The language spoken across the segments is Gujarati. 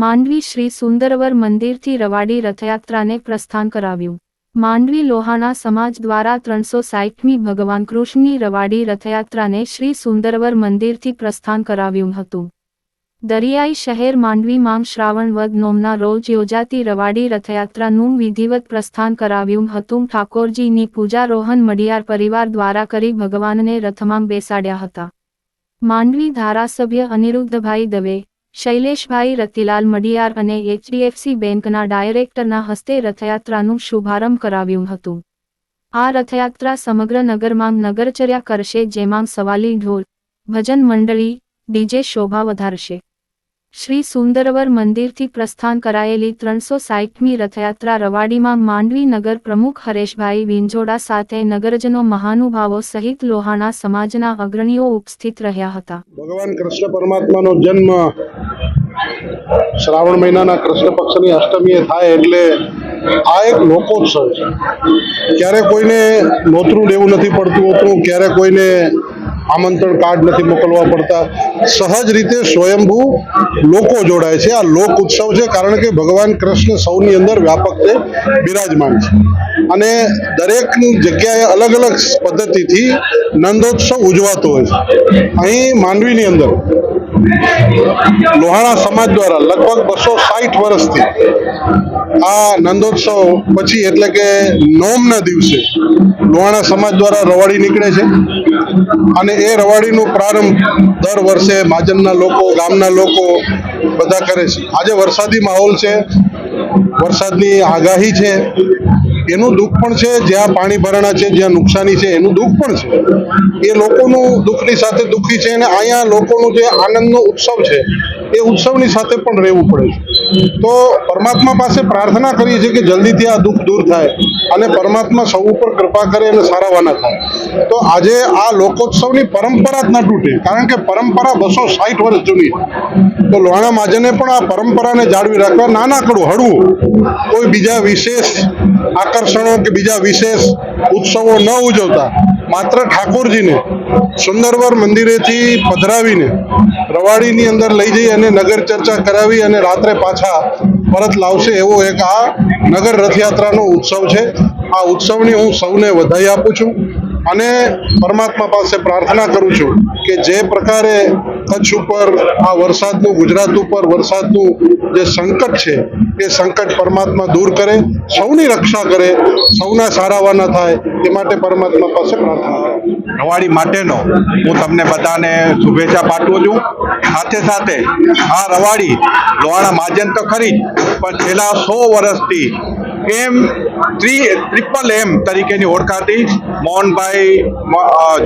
માંડવી શ્રી સુંદરવર મંદિરથી રવાડી રથયાત્રાને પ્રસ્થાન કરાવ્યું. માંડવી લોહાણા સમાજ દ્વારા ત્રણસો સાઠમી ભગવાન કૃષ્ણની રવાડી રથયાત્રાને શ્રી સુંદરવર મંદિરથી પ્રસ્થાન કરાવ્યું હતું. દરિયાઈ શહેર માંડવી માંગ શ્રાવણ વદ નોમના રોજ યોજાતી રવાડી રથયાત્રાનું વિધિવત પ્રસ્થાન કરાવ્યું હતું. ઠાકોરજીની પૂજા રોહન મડિયાર પરિવાર દ્વારા કરી ભગવાનને રથમાં બેસાડ્યા હતા. માંડવી ધારાસભ્ય અનિરુદ્ધભાઈ દવે શૈલેષભાઈ રતિલાલ મડિયાર અને એચડીએફસી બેંકના ડાયરેક્ટરના હસ્તે રથયાત્રાનું શુભારંભ કરાવ્યું હતું. આ રથયાત્રા સમગ્ર નગરમાં નગરચર્યા કરશે જેમાં સવાલી ઢોલ, ભજન મંડળી, ડીજે શોભા વધારશે. શ્રી સુંદરવર મંદિરથી પ્રસ્થાન કરાયેલી ત્રણસો સાઠમી રથયાત્રા રવાડીમાં માંડવી નગર પ્રમુખ હરેશભાઈ વિંજોડા સાથે નગરજનો મહાનુભાવો સહિત લોહાણા સમાજના અગ્રણીઓ ઉપસ્થિત રહ્યા હતા. ભગવાન કૃષ્ણ પરમાત્માનો જન્મ શ્રાવણ મહિનાના કૃષ્ણ પક્ષની અષ્ટમીએ થાય એટલે આ એક લોકોત્સવ છે. ક્યારે કોઈને નોતરું લેવું નથી પડતું હોતું ક્યારે કોઈને આમંત્રણ કાર્ડ નથી મોકલવા પડતા. સહજ રીતે સ્વયંભૂ લોકો જોડાય છે. આ લોક ઉત્સવ છે કારણ કે ભગવાન કૃષ્ણ સૌની અંદર વ્યાપક તે બિરાજમાન છે. અને દરેક જગ્યાએ અલગ અલગ પદ્ધતિથી નંદોત્સવ ઉજવાતો હોય છે. અહીં માંડવીની અંદર લોહાણા સમાજ દ્વારા લગભગ બસો સાઠ વર્ષથી આ નંદોત્સવ પછી એટલે કે નોમના દિવસે લોહાણા સમાજ દ્વારા રવાડી નીકળે છે. અને એ રવાડીનો પ્રારંભ દર વર્ષે માજનના લોકો, ગામના લોકો બધા કરે છે. આજે વરસાદી માહોલ છે. વરસાદની આગાહી છે. એનું દુઃખ પણ છે, જ્યાં પાણી ભરાણા છે, જ્યાં નુકસાની છે, એનું દુઃખ પણ છે. એ લોકોનું દુઃખની સાથે દુઃખી છે અને અહીંયા લોકોનું જે આનંદનો ઉત્સવ છે, એ ઉત્સવની સાથે પણ રહેવું પડે છે. તો પરમાત્મા પાસે પ્રાર્થના કરીએ છીએ કે જલ્દીથી આ દુઃખ દૂર થાય અને પરમાત્મા સૌ ઉપર કૃપા કરે અને સારાવાના થાય. તો આજે આ લોકોત્સવની પરંપરા જ ન તૂટે, કારણ કે પરંપરા બસો સાઠ વર્ષ જૂની. તો લોણા માજને પણ આ પરંપરાને જાળવી રાખવા નાના કડું હળવું. કોઈ બીજા વિશેષ આકર્ષણો કે બીજા વિશેષ ઉત્સવો ન ઉજવતા. માત્ર ઠાકોરજીને, સુંદરવર મંદિરેથી પધરાવીને, રવાડીની અંદર લઈ જઈ અને નગર ચર્ચા કરાવી અને રાત્રે પાછા પરત લાવશે એવો એક આ નગર રથયાત્રાનો ઉત્સવ છે. આ ઉત્સવની હું સૌને વધાઈ આપું છું અને પરમાત્મા પાસે પ્રાર્થના કરું છું કે જે પ્રકારે કચ્છ ઉપર આ વરસાદનું ગુજરાત ઉપર વરસાદનું જે સંકટ છે એ સંકટ પરમાત્મા દૂર કરે સૌની રક્ષા કરે સૌના સારાવાના થાય એ માટે પરમાત્મા પાસે પ્રાર્થના રવાડી માટેનો હું તમને બધાને શુભેચ્છા પાઠવું છું. સાથે સાથે આ રવાડી લોહાણા મહાજન તો ખરી જ, પણ છેલ્લા સો વર્ષથી એમ ત્રી ટ્રિપલ એમ તરીકેની ઓળખાતી મોહનભાઈ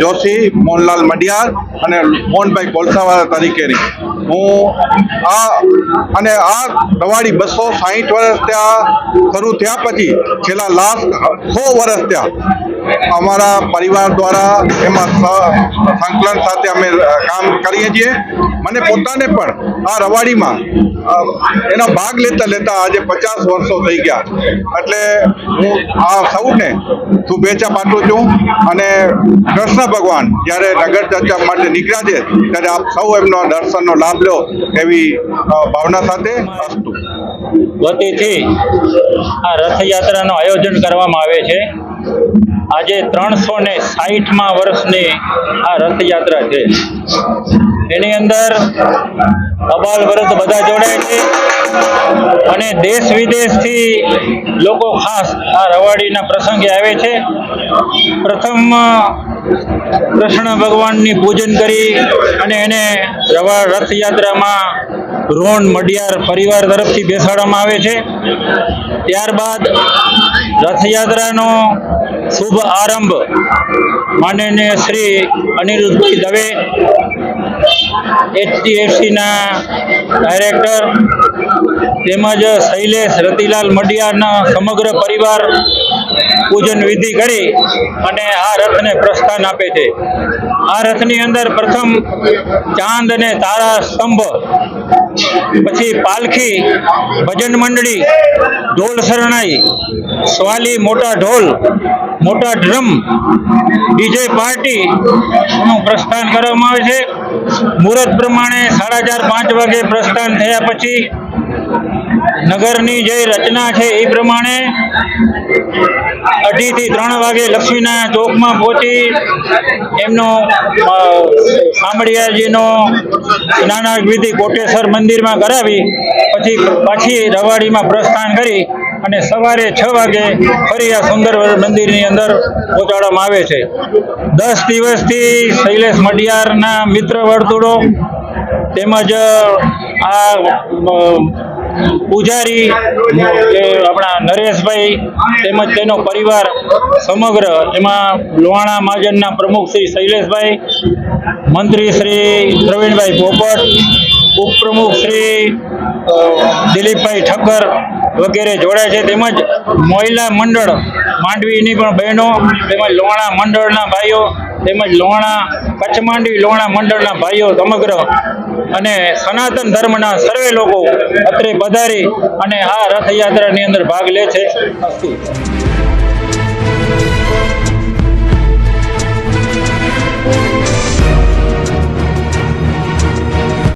જોશી, મોહનલાલ મડિયાર અને મોહનભાઈ કોલસાવાળા તરીકેની. હું આ અને આ રવાડી બસો સાહીઠ વર્ષ ત્યાં શરૂ થયા પછી છેલ્લા લાસ્ટ સો વર્ષ ત્યાં અમારા પરિવાર દ્વારા એમાં સંકલન સાથે અમે કામ કરીએ છીએ. મને પોતાને પણ આ રવાડીમાં એનો ભાગ લેતા લેતા આજે પચાસ વર્ષો થઈ ગયા. એટલે હું આ સૌને શુભેચ્છા પાઠવું છું અને કૃષ્ણ ભગવાન જ્યારે નગર ચર્ચા માટે નીકળ્યા છે, ત્યારે આપ સૌ એમનો દર્શનનો લાભ લો એવી ભાવના સાથે અસ્તુ. વતીથી આ રથયાત્રાનું આયોજન કરવામાં આવે છે. આજે ત્રણસો ને સાહીઠમાં વર્ષની આ રથયાત્રા છે. એની અંદર અબાલ વરત બધા જોડાય છે. અને દેશ વિદેશથી લોકો ખાસ આ રવાડીના પ્રસંગે આવે છે. પ્રથમ કૃષ્ણ ભગવાનની પૂજન કરી અને એને રવા, રથયાત્રામાં રોણ મડિયાર પરિવાર તરફથી બેસાડવામાં આવે છે. ત્યારબાદ રથયાત્રાનો શુભ આરંભ માનનીય શ્રી અનિરુદ્ધભાઈ દવે એચડીએફસીના ડાયરેક્ટર તેમજ શૈલેષ રતિલાલ મડિયાના સમગ્ર પરિવાર પૂજન વિધિ કરી અને આ રથને પ્રસ્થાન આપે છે. આ રથની અંદર પ્રથમ ચાંદ અને તારા સ્તંભ, પછી પાલખી, ભજન મંડળી, ઢોલ શરણાઈ, સ્વાલી મોટા ઢોલ, મોટા ડ્રમ, ડીજે પાર્ટી નું પ્રસ્થાન કરવામાં આવે છે. મુહૂર્ત પ્રમાણે સાડા ચાર પાંચ વાગે પ્રસ્થાન થયા પછી નગરની જે રચના છે એ પ્રમાણે અઢીથી ત્રણ વાગે લક્ષ્મીના ચોકમાં પહોંચી એમનો અ, નાના વિધિ કોટેશ્વર મંદિરમાં કરાવી પછી પાછી રવાડીમાં પ્રસ્થાન કરી અને સવારે છ વાગે ફરી આ સુંદર મંદિરની અંદર પહોંચાડવામાં આવે છે. દસ દિવસથી શૈલેષ મડિયારના મિત્ર વર્તુળો તેમજ આ પૂજારી આપણા નરેશભાઈ તેમજ તેનો પરિવાર સમગ્ર એમાં લોહાણા મહાજનના પ્રમુખ શ્રી શૈલેષભાઈ, મંત્રી શ્રી પ્રવીણભાઈ પોપટ ઉપપ્રમુખ શ્રી દિલીપભાઈ ઠક્કર વગેરે જોડાય છે. તેમજ મહિલા મંડળ, માંડવીની પણ બહેનો, તેમજ લોણા મંડળના ભાઈઓ, તેમજ લોણા કચ્છ માંડવી લોણા મંડળના ભાઈઓ સમગ્ર. અને સનાતન ધર્મના સર્વે લોકો અત્રે પધારી અને આ રથયાત્રાની અંદર ભાગ લે છે.